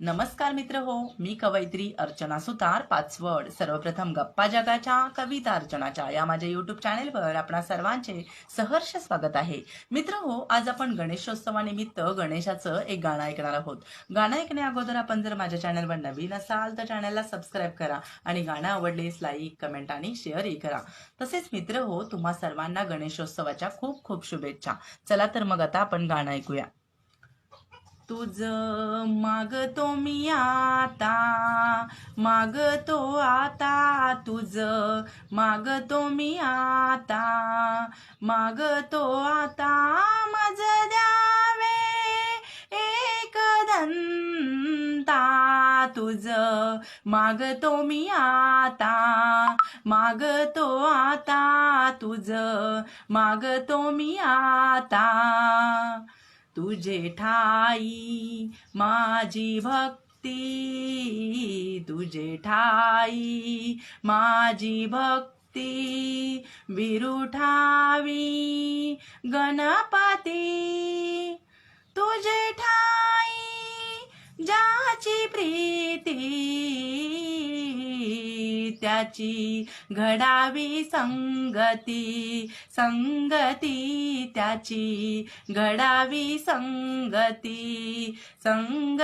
नमस्कार मित्र हो मी कवयित्री अर्चना सुतार पाचवड. सर्वप्रथम गप्पा जगाच्या कविता अर्चनाच्या या माझ्या युट्यूब चॅनेलवर आपणा सर्वांचे सहर्ष स्वागत आहे. मित्र हो आज आपण गणेशोत्सवानिमित्त गणेशाचं एक गाणं ऐकणार आहोत. गाणं ऐकण्या अगोदर आपण जर माझ्या चॅनलवर नवीन असाल तर चॅनलला सबस्क्राईब करा आणि गाणं आवडलेस लाईक कमेंट आणि शेअरही करा. तसेच मित्र हो तुम्हा सर्वांना गणेशोत्सवाच्या खूप खूप शुभेच्छा. चला तर मग आता आपण गाणं ऐकूया. तुझ मागतो मी आता मागतो आता तुझ मागतो मी आता मागतो आता मज द्यावे एक दंता. तुझ मागतो मी आता मागतो आता तुझ मागतो मी आता. तुझे ठाई माझी भक्ती. तुझे ठाई माझी भक्ती. विरुठावी गणपती. तुझे ठाई ज्याची प्रीती त्याची घडावी संगती संगती त्याची घडावी संगती संग